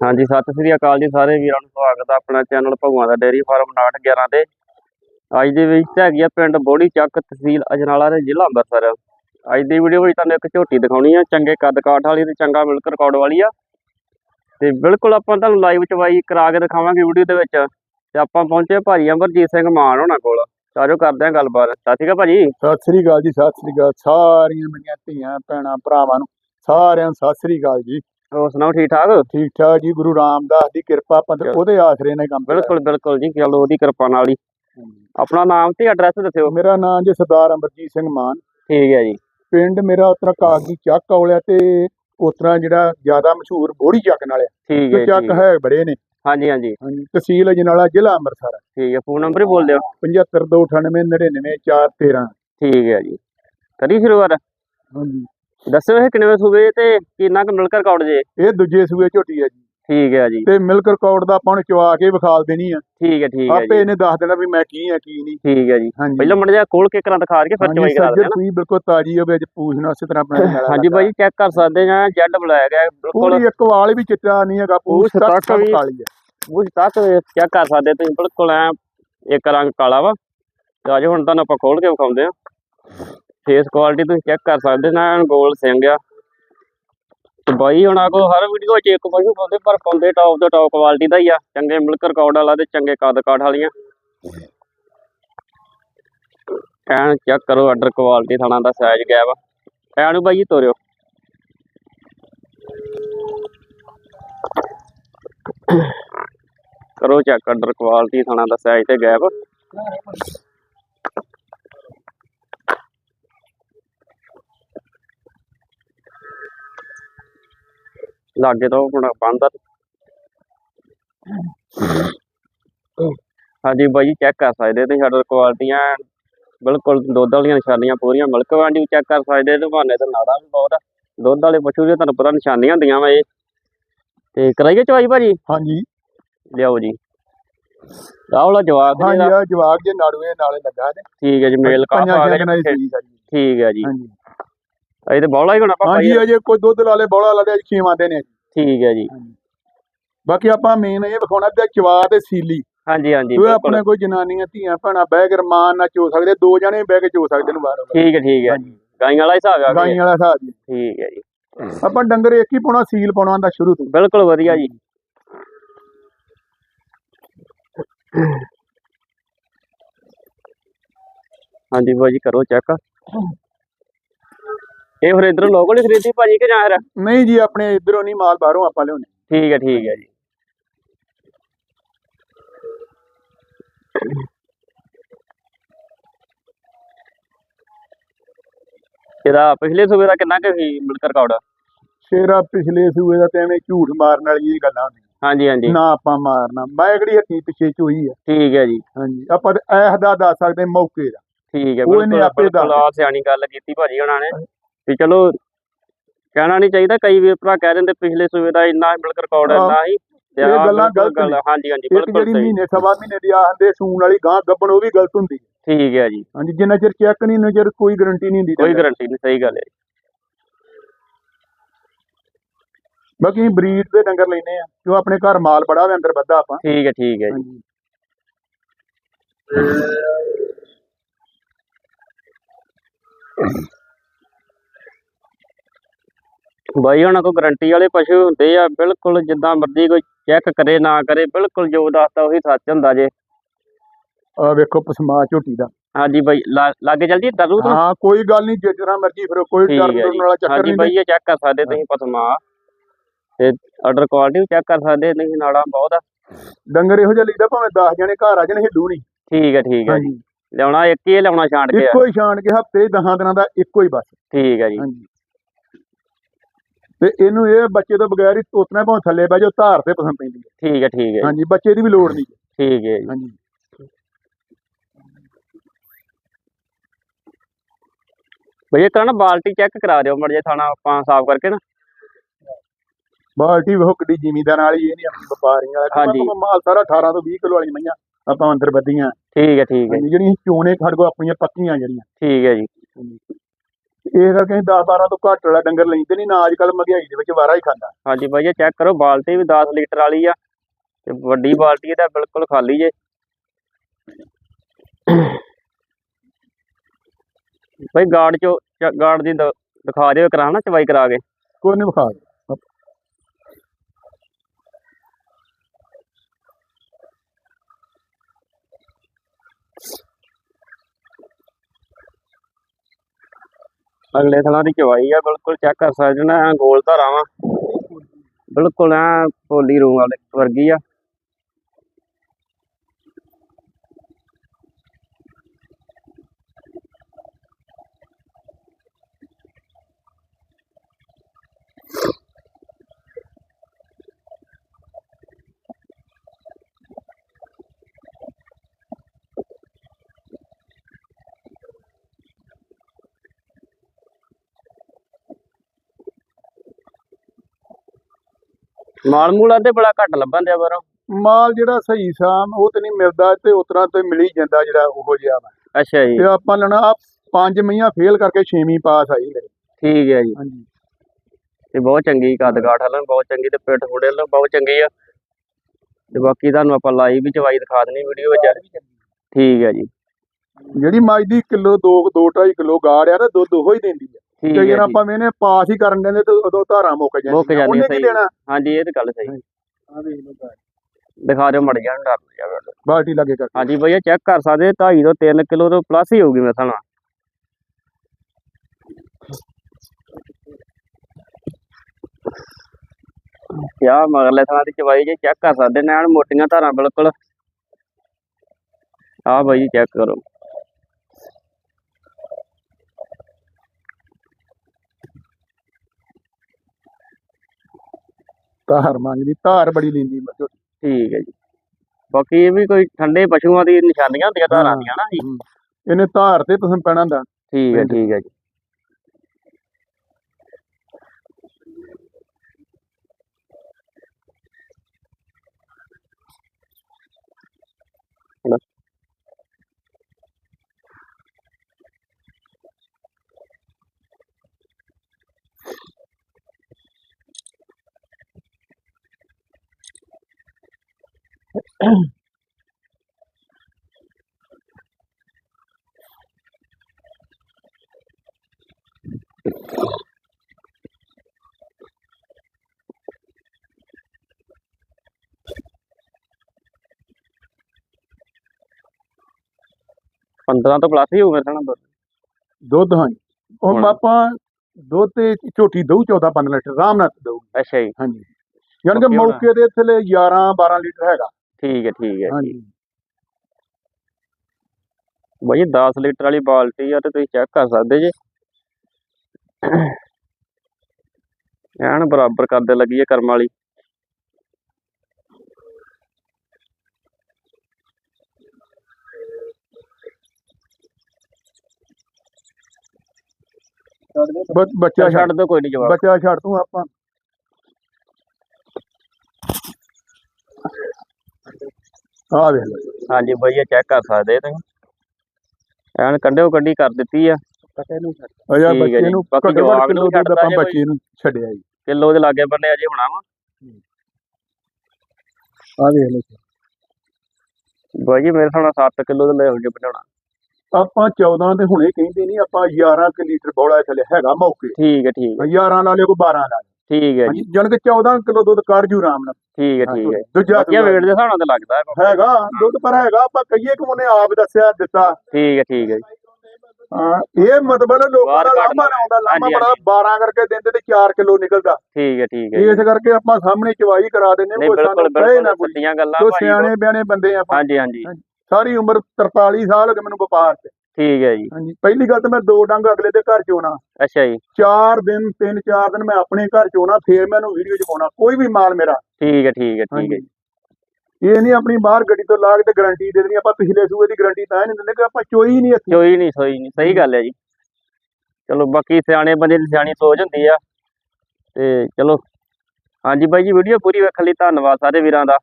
ਹਾਂਜੀ, ਸਤਿ ਸ੍ਰੀ ਅਕਾਲ ਜੀ ਸਾਰੇ ਵੀਰਾਂ ਨੂੰ ਸਵਾਗਤ ਹੈ ਆਪਣਾ ਚੈਨਲ ਭਗਵਾਨ ਦਾ ਡੇਅਰੀ ਫਾਰਮ 911 ਤੇ। ਅੱਜ ਦੇ ਵਿੱਚ ਹੈਗੀ ਆ ਪਿੰਡ ਬੋੜੀ ਚੱਕ ਤਹਿਸੀਲ ਅਜਨਾਲਾ ਦੇ ਜ਼ਿਲ੍ਹਾ ਅੰਮ੍ਰਿਤਸਰ। ਅੱਜ ਦੀ ਵੀਡੀਓ ਵਿੱਚ ਤੁਹਾਨੂੰ ਇੱਕ ਝੋਟੀ ਦਿਖਾਉਣੀ ਆ, ਚੰਗੇ ਕੱਦ ਕਾਠ ਵਾਲੀ ਤੇ ਚੰਗਾ ਮਿਲਕ ਰਿਕਾਰਡ ਵਾਲੀ ਆ। ਤੇ ਬਿਲਕੁਲ ਆਪਾਂ ਤੁਹਾਨੂੰ ਲਾਈਵ ਚਵਾਈ ਕਰਾ ਕੇ ਦਿਖਾਵਾਂਗੇ ਵੀਡੀਓ ਦੇ ਵਿੱਚ। ਤੇ ਆਪਾਂ ਪਹੁੰਚੇ ਭਾਜੀ ਅਮਰਜੀਤ ਸਿੰਘ ਮਾਨ ਹੋਣਾ ਕੋਲ। ਸਾਜੋ ਕਰਦੇ ਆ ਗੱਲਬਾਤ। ਸਤਿ ਸ਼੍ਰੀ ਅਕਾਲ ਭਾਜੀ। ਸਤਿ ਸ੍ਰੀ ਅਕਾਲ ਜੀ, ਸਤਿ ਸ੍ਰੀ ਅਕਾਲ। ਸਾਰੀਆਂ ਮੇਰੀਆਂ ਧੀਆਂ, ਭੈਣਾਂ, ਭਰਾਵਾਂ ਨੂੰ ਸਾਰਿਆਂ ਨੂੰ ਸਤਿ ਸ੍ਰੀ ਅਕਾਲ ਜੀ। ਹੋਰ ਸੁਣਾਓ ਠੀਕ ਠਾਕ? ਠੀਕ ਠਾਕ ਜੀ ਗੁਰੂ ਰਾਮਦਾਸ ਦੀ ਕਿਰਪਾ ਆਪਾਂ ਤੇ ਉਹਦੇ ਆਸਰੇ ਨਾਲ ਕੰਮ। ਬਿਲਕੁਲ ਬਿਲਕੁਲ ਜੀ ਚਲੋ ਉਹਦੀ ਕਿਰਪਾ ਨਾਲ ਹੀ। ਆਪਣਾ ਨਾਮ ਤੇ ਐਡਰੈਸ ਦੱਸਿਓ। ਮੇਰਾ ਨਾਮ ਜੀ ਸਰਦਾਰ ਅਮਰਜੀਤ ਸਿੰਘ ਮਾਨ। ਠੀਕ ਹੈ ਜੀ। ਪਿੰਡ ਮੇਰਾ ਉਤਰਾ ਕਾਗਦੀ ਚੱਕ ਔਲਿਆ ਤੇ ਉਤਰਾ ਜਿਹੜਾ ਜ਼ਿਆਦਾ ਮਸ਼ਹੂਰ ਬੋੜੀ ਚੱਕ ਨਾਲ ਆ ਠੀਕ ਹੈ ਚੱਕ ਜੀ। ਹੈ ਬੜੇ ਨੇ। ਹਾਂਜੀ ਹਾਂਜੀ। ਹਾਂਜੀ ਤਹਿਸੀਲ ਅਜਨਾਲਾ ਜ਼ਿਲ੍ਹਾ ਅੰਮ੍ਰਿਤਸਰ। ਠੀਕ ਹੈ ਫੋਨ ਨੰਬਰ ਹੀ ਬੋਲ ਦਿਓ। 7529994413 ਠੀਕ ਹੈ ਜੀ। ਕਰੀ ਸ਼ੁਰੂਆਤ। ਹਾਂਜੀ। ਦੱਸੋ ਇਹ ਕਿੰਨੇ ਸੂਬੇ ਤੇ ਕਿੰਨਾ ਕੁ ਮਿਲਕ ਰਿਕਾਰਡ ਜੇ? ਇਹ ਦੂਜੇ ਸੂਏ ਝੋਟੀ ਹੈ ਜੀ। ਠੀਕ ਹੈ ਜੀ। ਤੇ ਮਿਲਕ ਰਿਕਾਰਡ ਦਾ ਆਪਾਂ ਨੂੰ ਚਵਾ ਕੇ ਵਿਖਾਲ ਦੇਣੀ ਆ। ਠੀਕ ਹੈ ਠੀਕ ਹੈ ਆਪੇ ਇਹਨੇ ਦੱਸ ਦੇਣਾ ਵੀ ਮੈਂ ਕੀ ਆ ਕੀ ਨਹੀਂ। ਠੀਕ ਹੈ ਜੀ। ਪਹਿਲਾਂ ਮੜ ਜਾ ਖੋਲ ਕੇ ਕਰਾਂ ਦਿਖਾ ਕੇ ਫਿਰ ਚਵਾਈ ਕਰਾ ਦੇਣਾ। ਤੁਸੀਂ ਬਿਲਕੁਲ ਤਾਜੀ ਹੋਵੇ ਅੱਜ ਪੂਛਣਾ ਉਸੇ ਤਰ੍ਹਾਂ ਆਪਣੇ ਨਾਲ ਹਾਂਜੀ ਬਾਈ ਚੈੱਕ ਕਰ ਸਕਦੇ ਜਾਂ ਜੈਡ ਬਲੈਕ ਹੈ ਬਿਲਕੁਲ। ਪੂਰੀ ਇੱਕ ਵਾਲ ਵੀ ਚਿੱਟਾ ਨਹੀਂ ਹੈਗਾ ਪੂਛ ਪੂਛ ਤੱਕ ਕਾਲੀ ਹੈ ਉਹ ਤੱਕ ਚੈੱਕ ਕਰ ਸਕਦੇ ਤੁਸੀਂ ਬਿਲਕੁਲ ਐ ਇੱਕ ਰੰਗ ਕਾਲਾ ਵਾ। ਤੇ ਅੱਜ ਹੁਣ ਤੁਹਾਨੂੰ ਆਪਾਂ ਖੋਲ ਕੇ ਵਿਖਾਉਂਦੇ ਆ। ਫੇਸ ਕੁਆਲਿਟੀ ਤੁਸੀਂ ਚੈੱਕ ਕਰ ਸਕਦੇ ਨਾ ਗੋਲ ਸਿੰਘ ਆ। ਤੇ ਬਾਈ ਹੁਣਾਂ ਕੋ ਹਰ ਵੀਡੀਓ 'ਚ ਇੱਕ ਪਸ਼ੂ ਪਾਉਂਦੇ ਪਰ ਪਾਉਂਦੇ ਟੌਪ ਤੋਂ ਟੌਪ ਕੁਆਲਿਟੀ ਦਾ ਹੀ ਆ। ਚੰਗੇ ਮਿਲਕ ਰਿਕਾਰਡ ਵਾਲਾ ਤੇ ਚੰਗੇ ਕੱਦ ਕਾਠ ਵਾਲੀਆਂ। ਐਨ ਚੈੱਕ ਕਰੋ ਆਰਡਰ ਕੁਆਲਿਟੀ ਥਾਣਾ ਦਾ ਸਾਈਜ਼ ਗਿਆ ਵਾ ਐਨ ਨੂੰ ਬਾਈ ਤੋਰਿਓ। ਕਰੋ ਚੈੱਕ ਆਰਡਰ ਕੁਆਲਿਟੀ ਥਾਣਾ ਦਾ ਸਾਈਜ਼ ਤੇ ਗੈਪ ਲਾਗੇ ਤੋਂ ਹੁਣ ਬੰਦ ਹਾਂਜੀ ਬਾਈ ਚੈੱਕ ਕਰ ਸਕਦੇ ਤੁਸੀਂ ਆਰਡਰ ਕੁਆਲਿਟੀਆਂ ਬਿਲਕੁਲ ਦੁੱਧ ਵਾਲੀਆਂ ਨਿਸ਼ਾਨੀਆਂ ਪੂਰੀਆਂ। ਮਿਲਕ ਵਾਂਡੀ ਚੈੱਕ ਕਰ ਸਕਦੇ ਤੇ ਬਹਾਨੇ ਤੇ ਨਾੜਾ ਵੀ ਬਹੁਤ ਆ। ਦੁੱਧ ਵਾਲੇ ਪਸ਼ੂ ਦੇ ਤੁਹਾਨੂੰ ਪਤਾ ਨਿਸ਼ਾਨੀਆਂ ਹੁੰਦੀਆਂ ਵਾ ਇਹ। ਤੇ ਕਰਾਈਏ ਚਵਾਈ ਭਾਜੀ? ਹਾਂਜੀ। ਲਿਆਓ ਜੀ। ਆਹ ਵਾਲਾ ਜਵਾਬ ਹਾਂਜੀ ਆ ਜਵਾਬ ਜੇ ਨਾੜੂਏ ਨਾਲੇ ਲੱਗਾ ਨੇ ਠੀਕ ਹੈ ਜੀ ਮੇਲ ਕਾਫ ਆ ਗਿਆ ਠੀਕ ਹੈ ਜੀ। ਇਹ ਤੇ ਬੌਲਾ ਹੀ ਹੋਣਾ ਪਾਪਾ ਹਾਂਜੀ ਅਜੇ ਕੋਈ ਦੁੱਧ ਲਾਲੇ ਬੋਲਾ ਲਾਲੇ ਅੱਜ ਖੀਵਾਂ ਦੇ ਨੇ ਠੀਕ ਹੈ ਜੀ। ਬਾਕੀ ਆਪਾਂ ਮੇਨ ਇਹ ਵਿਖਾਉਣਾ ਵੀ ਚਵਾ ਤੇ ਸੀਲੀ। ਹਾਂਜੀ ਹਾਂਜੀ ਉਹ ਆਪਣੇ ਕੋਈ ਜਨਾਨੀਆਂ ਧੀਆਂ ਭੈਣਾਂ ਬਹਿ ਕੇ ਰਮਾਨ ਨਾਲ ਚੋ ਸਕਦੇ ਦੋ ਜਣੇ ਬਹਿ ਕੇ ਚੋ ਸਕਦੇ ਨੇ ਬਾਹਰ। ਠੀਕ ਹੈ ਠੀਕ ਹੈ। ਗਾਈਆਂ ਵਾਲਾ ਹਿਸਾਬ ਆ ਗਾਈਆਂ ਵਾਲਾ ਹਿਸਾਬ ਜੀ ਠੀਕ ਹੈ ਜੀ। ਆਪਾਂ ਡੰਗਰ ਇੱਕ ਹੀ ਪਾਉਣਾ ਸੀਲ ਪਾਉਣਾ ਹੁੰਦਾ ਸ਼ੁਰੂ ਤੋਂ। ਬਿਲਕੁਲ ਵਧੀਆ ਜੀ। ਹਾਂਜੀ ਭਾਜੀ ਕਰੋ ਚੈੱਕ ਇਹ ਫਿਰ ਇਧਰੋਂ ਲੋਕਲ ਹੀ ਖਰੀਦੀ ਭਾਜੀ ਕਿ ਜਾਂ ਫਿਰ? ਨਹੀਂ ਜੀ ਆਪਣੇ ਇਧਰੋਂ ਨਹੀਂ ਮਾਲ ਬਾਹਰੋਂ ਆਪਾਂ ਲਿਆਉਣੇ ਠੀਕ ਹੈ ਠੀਕ ਹੈ ਜੀ। ਇਹਦਾ ਪਿਛਲੇ ਸੂਬੇ ਦਾ ਕਿੰਨਾ ਕੁ ਸੀ ਮਿਲਕ ਰਿਕਾਰਡ? ਸ਼ੇਰਾ ਪਿਛਲੇ ਸੂਏ ਦਾ ਤੇ ਐਵੇਂ ਝੂਠ ਮਾਰਨ ਵਾਲੀ ਇਹ ਗੱਲਾਂ ਹੁੰਦੀਆਂ। ਹਾਂਜੀ ਹਾਂਜੀ। ਨਾ ਆਪਾਂ ਮਾਰਨਾ। ਮੈਂ ਕਿਹੜੀ ਹੱਥੀ ਪਿੱਛੇ ਚੋਈ ਆ? ਠੀਕ ਹੈ ਜੀ। ਹਾਂਜੀ ਆਪਾਂ ਇਹ ਦਾ ਦੱਸ ਸਕਦੇ ਮੌਕੇ ਦਾ। ਠੀਕ ਹੈ ਉਹ ਇਹਨੇ ਬਿਲਕੁਲ ਆਪੇ ਬਿਲਕੁਲ। ਦੱਸ ਆਹ ਸਿਆਣੀ ਗੱਲ ਕੀਤੀ ਭਾਜੀ ਉਹਨਾਂ ਨੇ। ਵੀ ਚਲੋ ਕਹਿਣਾ ਨਹੀਂ ਚਾਹੀਦਾ ਕਈ ਵੀਰ ਭਰਾ ਕਹਿ ਦਿੰਦੇ ਪਿਛਲੇ ਸੂਬੇ ਦਾ ਇੰਨਾ ਮਿਲਕ ਰਿਕਾਰਡ ਹਾਂ, ਇੰਨਾ ਹੀ ਇਹ ਗੱਲਾਂ ਗਲਤ ਗੱਲ- ਨੇ। ਹਾਂਜੀ ਹਾਂਜੀ ਬਿਲਕੁਲ ਜਿਹੜੀ ਮਹੀਨੇ ਸਵਾ ਮਹੀਨੇ ਦੀ ਆਹਦੇ ਸੂਣ ਵਾਲੀ ਗਾਂ ਗੱਬਣ ਉਹ ਵੀ ਗਲਤ ਹੁੰਦੀ ਠੀਕ ਹੈ ਜੀ। ਹਾਂਜੀ ਜਿੰਨਾ ਚਿਰ ਚੈੱਕ ਨਹੀਂ ਉਹਨਾਂ ਚਿਰ ਕੋਈ ਗਾਰੰਟੀ ਨਹੀਂ ਹੁੰਦੀ ਕੋਈ। ਗਾਰੰਟੀ ਨਹੀਂ ਸਹੀ ਗੱਲ ਹੈ ਬਾਕੀ ਬਰੀਡ ਦੇ ਡੰਗਰ ਲੈਨੇ ਆ ਜੋ ਆਪਣੇ ਘਰ ਮਾਲ ਬੜਾ ਹੋਵੇ ਅੰਦਰ ਵੱਧਾ ਆਪਾਂ। ਠੀਕ ਹੈ ਠੀਕ ਹੈ ਜੀ। ਹਾਂਜੀ। ਬਾਈ ਉਹਨਾਂ ਕੋਲ ਗਾਰੰਟੀ ਵਾਲੇ ਪਸ਼ੂ ਹੁੰਦੇ ਆ ਬਿਲਕੁਲ ਜਿੱਦਾਂ ਮਰਜ਼ੀ ਕੋਈ ਚੈੱਕ ਕਰੇ ਨਾ ਕਰੇ ਬਿਲਕੁਲ ਜੋ ਦੱਸਦਾ ਉਹੀ ਸੱਚ ਹੁੰਦਾ ਜੇ। ਆ ਵੇਖੋ ਪਸਮਾ ਝੋਟੀ ਦਾ। ਹਾਂਜੀ ਬਾਈ ਲਾਗੇ ਚੱਲ ਜੀ ਦਰੂ ਤੋਂ? ਹਾਂ ਕੋਈ ਗੱਲ ਨਹੀਂ ਜਿਸ ਤਰ੍ਹਾਂ ਮਰਜ਼ੀ ਫਿਰ ਕੋਈ ਡਰ ਡਰਨ ਜੀ। ਵਾਲਾ ਚੱਕਰ ਹਾਂਜੀ ਨਹੀਂ ਬਾਈ ਇਹ ਚੈੱਕ ਕਰ ਸਕਦੇ ਤੁਸੀਂ ਪਸਮਾ। ਤੇ ਆਰਡਰ ਕੁਆਲਿਟੀ ਚੈੱਕ ਕਰ ਸਕਦੇ ਨਹੀਂ ਨਾੜਾ ਬਹੁਤ ਆ। ਡੰਗਰ ਇਹੋ ਜਿਹਾ ਲਈਦਾ ਭਾਵੇਂ 10 ਜਣੇ ਘਰ ਆ ਜਾਣ ਹਿੱਲੂ ਨਹੀਂ। ਠੀਕ ਹੈ ਠੀਕ ਹੈ। ਜੀ ਲਿਆਉਣਾ ਇੱਕ ਹੀ ਲਿਆਉਣਾ ਛਾਂਟ ਕੇ। ਇੱਕੋ ਹੀ ਛਾਣ ਕੇ ਹਫ਼ਤੇ 10 ਦਿਨਾਂ ਦਾ ਇੱਕੋ ਹੀ ਬਸ। ਠੀਕ ਹੈ ਜੀ। ਹਾਂਜੀ। ਤੇ ਇਹਨੂੰ ਇਹ ਬੱਚੇ ਤੋਂ ਬਗੈਰ ਹੀ ਤੋਤਨਾ ਭਾਵੇਂ ਥੱਲੇ ਬਹਿ ਜਾਓ ਧਾਰ ਤੇ ਪਸੰਦ ਪੈਂਦੀ ਹੈ। ਠੀਕ ਹੈ ਠੀਕ ਹੈ ਹਾਂਜੀ ਬੱਚੇ ਦੀ ਵੀ ਲੋੜ ਨਹੀਂ। ਠੀਕ ਹੈ ਜੀ। ਹਾਂਜੀ। ਭਈਆ ਕਰਨਾ ਬਾਲਟੀ ਚੈੱਕ ਕਰਾ ਦਿਓ ਮੜ ਜੇ ਥਾਣਾ ਆਪਾਂ ਸਾਫ਼ ਕਰਕੇ ਨਾ। ਬਾਲਟੀ ਵੇਖੋ ਕਿੱਡੀ ਜ਼ਿਮੀਦਾਰ ਵਾਲੀ ਇਹ ਨਹੀਂ ਆਪਣੀ ਵਪਾਰੀਆਂ ਵਾਲਾ। ਹਾਂਜੀ। ਆਪਾਂ ਮਾਲ ਸਾਰਾ 18 ਤੋਂ 20 ਕਿਲੋ ਵਾਲੀ ਮਈਆਂ ਆਪਾਂ ਅੰਦਰ ਬੱਧੀਆਂ ਠੀਕ ਹੈ ਠੀਕ ਹੈ। ਜਿਹੜੀਆਂ ਚੋਣੇ ਖੜ ਕੋ ਆਪਣੀਆਂ ਪੱਕੀਆਂ ਜਿਹੜੀਆਂ। ਠੀਕ ਹੈ ਜੀ। ਇਹ ਕਰਕੇ ਅਸੀਂ 10 12 ਤੋਂ ਘੱਟ ਵਾਲਾ ਡੰਗਰ ਲੈਂਦੇ ਨਹੀਂ ਨਾ ਅੱਜ ਕੱਲ ਮਹਿੰਗਾਈ ਦੇ ਵਿੱਚ ਵਾਰਾ ਹੀ ਖਾਂਦਾ। ਹਾਂਜੀ ਬਾਈ ਜੀ ਚੈੱਕ ਕਰੋ ਬਾਲਟੀ ਵੀ 10 ਲੀਟਰ ਵਾਲੀ ਆ ਤੇ ਵੱਡੀ ਬਾਲਟੀ ਇਹਦਾ ਬਿਲਕੁਲ ਖਾਲੀ ਜੇ। ਬਾਈ ਗਾਰਡ ਚੋ ਗਾਰਡ ਦੀ ਦਿਖਾ ਦਿਓ ਕਰਾ ਨਾ ਚਵਾਈ ਕਰਾ ਕੇ। ਕੋਈ ਨਹੀਂ ਵਿਖਾ ਅਗਲੇ ਥਣਾ ਦੀ ਚਵਾਈ ਆ, ਬਿਲਕੁਲ ਚੈੱਕ ਕਰ ਸਕਦੇ ਨਾ, ਗੋਲ ਧਾਰਾਂ ਵਾ ਬਿਲਕੁਲ, ਐ ਪੋਲੀ ਰੂਮ ਵਾਲੇ ਵਰਗੀ ਆ। ਮਾਲ ਮੂਲਾ ਤੇ ਬੜਾ ਘੱਟ ਲੱਭਣ ਦਿਆ ਬਾਹਰੋਂ ਮਾਲ ਜਿਹੜਾ ਸਹੀ ਸਾਮ ਉਹ ਤੇ ਨਹੀਂ ਮਿਲਦਾ ਤੇ ਉਤਰਾ ਤੇ ਮਿਲ ਹੀ ਜਾਂਦਾ ਜਿਹੜਾ ਉਹੋ ਜਿਹਾ ਵਾ। ਅੱਛਾ ਜੀ। ਤੇ ਆਪਾਂ ਲੈਣਾ ਪੰਜ ਮਈਆਂ ਫੇਲ ਕਰਕੇ ਛੇਵੀਂ ਪਾਸ ਆਈ ਮੇਰੇ। ਠੀਕ ਹੈ ਜੀ। ਹਾਂਜੀ। ਤੇ ਬਹੁਤ ਚੰਗੀ ਕਦਕਾਠ ਹਲਨ ਬਹੁਤ ਚੰਗੀ ਤੇ ਪਿੱਠ ਫੁੜੇ ਹਲਨ ਬਹੁਤ ਚੰਗੀ ਆ। ਤੇ ਬਾਕੀ ਤੁਹਾਨੂੰ ਆਪਾਂ ਲਾਈਵ ਵੀ ਚਵਾਈ ਦਿਖਾ ਦੇਣੀ ਵੀਡੀਓ ਵਿੱਚ। ਠੀਕ ਹੈ ਜੀ। ਜਿਹੜੀ ਮੱਝ ਦੀ ਕਿਲੋ 2 2 2.5 ਕਿਲੋ ਗਾੜ ਆ ਤੇ ਦੁੱਧ ਉਹੋ ਹੀ ਦਿੰਦੀ ਆ। ਠੀਕ ਹੈ ਜੀ। ਆਪਾਂ ਮੈਨੇ ਪਾਸ ਹੀ ਕਰਨ ਦਿੰਦੇ ਤੇ ਉਦੋਂ ਧਾਰਾਂ ਮੁੱਕ ਜਾਂਦੀਆਂ। ਮੁੱਕ ਜਾਂਦੀਆਂ, ਉਹਨੇ ਕੀ ਸਹੀ। ਦੇਣਾ? ਹਾਂਜੀ ਇਹ ਤੇ ਗੱਲ ਸਹੀ। ਆ ਵੇਖ ਲਓ ਗਾੜ। ਦਿਖਾ ਦਿਓ ਮੜ ਜਾਣ ਡਰ ਜਾਵੇ ਬਾਲਟੀ ਲੱਗੇ ਕਰ ਹਾਂਜੀ ਭਈਆ ਚੈੱਕ ਕਰ ਸਕਦੇ 2.5 ਤੋਂ 3 ਕਿਲੋ ਤੋਂ ਪਲੱਸ ਹੀ ਹੋਊਗੀ ਮੈਂ ਸਾਨੂੰ ਕਿਆ ਮਗਰਲੇ ਥਾਂ ਦੀ ਚਵਾਈ ਜੇ ਚੈੱਕ ਕਰ ਸਕਦੇ ਨੇ ਐਨ ਮੋਟੀਆਂ ਧਾਰਾਂ ਬਿਲਕੁਲ। ਆਹ ਬਾਈ ਚੈੱਕ ਕਰੋ। ਧਾਰ ਮੰਗਦੀ ਧਾਰ ਬੜੀ ਲੈਂਦੀ ਮੱਝ ਠੀਕ ਹੈ ਜੀ। ਬਾਕੀ ਇਹ ਵੀ ਕੋਈ ਠੰਡੇ ਪਸ਼ੂਆਂ ਦੀ ਨਿਸ਼ਾਨੀਆਂ ਹੁੰਦੀਆਂ ਧਾਰਾਂ ਦੀਆਂ ਨਾ ਜੀ। ਇਹਨੇ ਧਾਰ ਤੇ ਪਸੰਦ ਪੈਣਾ ਹੁੰਦਾ। ਠੀਕ ਹੈ ਠੀਕ ਹੈ ਜੀ। ਪੰਦਰਾਂ ਤੋਂ ਪਲੱਸ ਹੀ ਹੋਊ ਮੇਰੇ ਨਾਲ ਦੁੱਧ ਹਾਂ ਉਹ ਹੁਣ। ਆਪਾਂ ਦੁੱਧ ਤੇ ਝੋਟੀ ਦਊ 14 15 ਲੀਟਰ ਆਰਾਮ ਨਾਲ ਦਊਗੀ। ਅੱਛਾ ਜੀ। ਹਾਂਜੀ। ਯਾਨੀ ਕਿ ਹੁਣ- ਮੌਕੇ ਦੇ ਥੱਲੇ 11 12 ਲੀਟਰ ਹੈਗਾ। ਠੀਕ ਹੈ ਠੀਕ ਹੈ ਹਾਂਜੀ। ਬਾਈ 10 ਲੀਟਰ ਵਾਲੀ ਬਾਲਟੀ ਆ ਤੇ ਤੁਸੀਂ ਚੈੱਕ ਕਰ ਸਕਦੇ ਜੇ। ਐਨ ਬਰਾਬਰ ਕਰਦੇ ਲੱਗੀ ਹੈ ਕਰਮ ਵਾਲੀ। ਬੱਚਾ ਛੱਡ ਦੋ ਕੋਈ ਨਹੀਂ ਜਵਾਬ। ਬੱਚਾ ਛੱਡ ਤੂੰ ਆਪਾਂ। ਆ ਹਾਂਜੀ ਬਾਈ ਇਹ ਚੈੱਕ ਕਰ ਸਕਦੇ ਤੁਸੀਂ। ਐਨ ਕੰਡਿਓ ਕੱਢੀ ਕਰ ਦਿੱਤੀ ਆ। ਅਜਾ ਠੀਕ ਹੈ ਬੱਚੇ ਜੀ। ਨੂੰ ਬਾਕੀ ਘੱਟੋ ਜਵਾਕ ਘੱਟ ਕਿਲੋ ਦੁੱਧ ਛੱਡਦਾ ਆਪਾਂ ਜੇ ਬੱਚੇ ਨੂੰ ਛੱਡਿਆ ਜੀ। ਕਿਲੋ ਦੇ ਲਾਗੇ ਬੰਨੇ ਅਜੇ ਹੋਣਾ ਵਾ। ਆ ਵੇਖ ਲਓ ਬਾਈ ਜੀ ਮੇਰੇ ਸਾਹਮਣੇ 7 ਕਿਲੋ ਦੇ ਲੈਵਲ ਜੇ ਬਣਾਉਣਾ ਆਪਾਂ 14 ਤੇ ਹੁਣੇ ਕਹਿੰਦੇ ਨਹੀਂ ਆਪਾਂ 11 ਕਿ ਲੀਟਰ ਬੋਲਾ ਥੱਲੇ ਹੈਗਾ ਮੌਕੇ। ਠੀਕ ਹੈ ਠੀਕ ਹੈ 11 ਲਾ ਲਿਓ ਕੋ 12 ਲਾ ਲਿਓ। ਠੀਕ ਹੈ ਜੀ। ਹਾਂਜੀ ਜਾਨ ਕਿ 14 ਕਿਲੋ ਦੁੱਧ ਕੱਢ ਜੂ ਆਰਾਮ ਨਾਲ। ਠੀਕ ਹੈ ਠੀਕ ਹੈ। ਦੂਜਾ ਬਾਕੀ ਵੇਟ ਦੇ ਹਿਸਾਬ ਨਾਲ ਤੇ ਲੱਗਦਾ ਹੈ। ਹੈਗਾ ਦੁੱਧ ਪਰ ਹੈਗਾ ਆਪਾਂ ਕਹੀਏ ਕਿ ਉਹਨੇ ਆਪ ਦੱਸਿਆ ਦਿੱਤਾ। ਠੀਕ ਹੈ ਠੀਕ ਹੈ ਜੀ। ਹਾਂ ਇਹ ਮਤਲਬ ਲੋਕਾਂ ਦਾ ਕੱਢ ਲਾਮਾ ਨਾ ਆਉਂਦਾ ਲਾਮਾ ਹਾਂਜੀ, ਬੜਾ 12 ਕਰਕੇ ਦਿੰਦੇ ਤੇ 4 ਕਿਲੋ ਨਿਕਲਦਾ। ਠੀਕ ਹੈ ਠੀਕ ਹੈ ਜੀ। ਇਸ ਕਰਕੇ ਆਪਾਂ ਸਾਹਮਣੇ ਚਵਾਈ ਕਰਾ ਦਿੰਦੇ ਨਹੀਂ ਕੋਈ ਬਿਲਕੁਲ ਨਾ ਬਿਲਕੁਲ ਕੋਈ। ਸੱਚੀਆਂ ਗੱਲਾਂ ਕੋਈ ਭਾਈ ਸਿਆਣੇ ਬਿਆਣੇ ਬੰਦੇ ਆਪਾਂ। ਹਾਂਜੀ ਹਾਂਜੀ। ਸਾਰੀ ਉਮਰ 43 ਸਾਲ ਹੋ ਗਏ ਮੈਨੂੰ ਵਪਾਰ ਤੇ ਠੀਕ ਹੈ ਜੀ। ਹਾਂਜੀ ਪਹਿਲੀ ਗੱਲ ਤਾਂ ਮੈਂ ਦੋ ਡੰਗ ਅਗਲੇ ਦੇ ਘਰ ਚੋਣਾ। ਅੱਛਾ ਜੀ। ਚਾਰ ਦਿਨ ਤਿੰਨ ਚਾਰ ਦਿਨ ਮੈਂ ਆਪਣੇ ਘਰ ਚੋਣਾ ਫੇਰ ਮੈਨੂੰ ਵੀਡੀਓ ਚ ਪਾਉਣਾ ਕੋਈ ਵੀ ਮਾਲ ਮੇਰਾ। ਠੀਕ ਹੈ ਠੀਕ ਹੈ ਠੀਕ ਹੈ ਇਹ ਨਹੀਂ ਆਪਣੀ ਬਾਹਰ ਗੱਡੀ ਤੋਂ ਲਾ ਕੇ ਤੇ ਗਾਰੰਟੀ ਦੇ ਦੇਣੀ ਆਪਾਂ ਪਿਛਲੇ ਸੂਏ ਦੀ ਗਾਰੰਟੀ ਤਾਂ ਨਹੀਂ ਦਿੰਦੇ ਕਿ ਆਪਾਂ ਚੋਈ ਨਹੀਂ ਇੱਥੇ ਚੋਈ ਨਹੀਂ ਸੋਈ ਨਹੀਂ ਸਹੀ ਗੱਲ ਹੈ ਜੀ। ਚਲੋ ਬਾਕੀ ਸਿਆਣੇ ਬੰਦੇ ਦੀ ਸਿਆਣੀ ਸੋਚ ਹੁੰਦੀ ਆ। ਤੇ ਚਲੋ ਹਾਂਜੀ ਬਾਈ ਜੀ ਵੀਡੀਓ ਪੂਰੀ ਵੇਖਣ ਲਈ ਧੰਨਵਾਦ ਸਾਰੇ ਵੀਰਾਂ ਦਾ।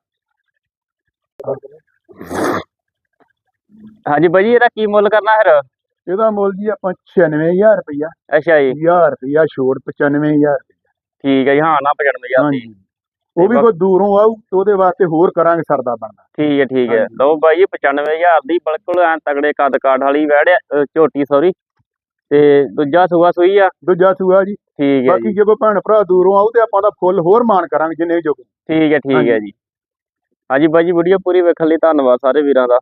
ਹਾਂਜੀ ਬਾਈ ਜੀ ਇਹਦਾ ਕੀ ਮੁੱਲ ਕਰਨਾ ਫਿਰ? ਇਹਦਾ ਮੁੱਲ ਜੀ ਆਪਾਂ 96000 ਰੁਪਇਆ ਅੱਛਾ ਜੀ। 1000 ਰੁਪਇਆ ਛੋੜ 95000 ਠੀਕ ਹੈ ਜੀ ਹਾਂ ਨਾ 95000 ਦੀ ਹਾਂਜੀ। ਉਹ ਵੀ ਕੋਈ ਦੂਰੋਂ ਆਊ ਤੇ ਉਹਦੇ ਵਾਸਤੇ ਹੋਰ ਕਰਾਂਗੇ ਸਰਦਾ ਬਣਦਾ। ਠੀਕ ਹੈ ਠੀਕ ਹੈ। ਲਓ ਬਾਈ ਜੀ 95000 ਦੀ ਬਿਲਕੁਲ ਐ ਤਗੜੇ ਕੱਦ ਕਾਠ ਵਾਲੀ ਵੈੜ ਆ, ਅ, ਝੋਟੀ ਸੌਰੀ ਤੇ ਦੂਜਾ ਸੂਆ ਸੂਈ ਆ? ਦੂਜਾ ਸੂਆ ਜੀ। ਠੀਕ ਹੈ ਬਾਕੀ ਜੀ। ਕੋਈ ਭੈਣ ਭਰਾ ਦੂਰੋਂ ਆਊ ਤੇ ਆਪਾਂ ਦਾ ਫੁੱਲ ਹੋਰ ਮਾਨ ਕਰਾਂਗੇ ਜਿੰਨੇ ਜੋ ਠੀਕ ਹੈ ਠੀਕ ਹੈ। ਜੀ। ਹਾਂਜੀ ਬਾਈ ਜੀ ਵੀਡੀਓ ਪੂਰੀ ਵੇਖਣ ਲਈ ਧੰਨਵਾਦ ਸਾਰੇ ਵੀਰਾਂ ਦਾ।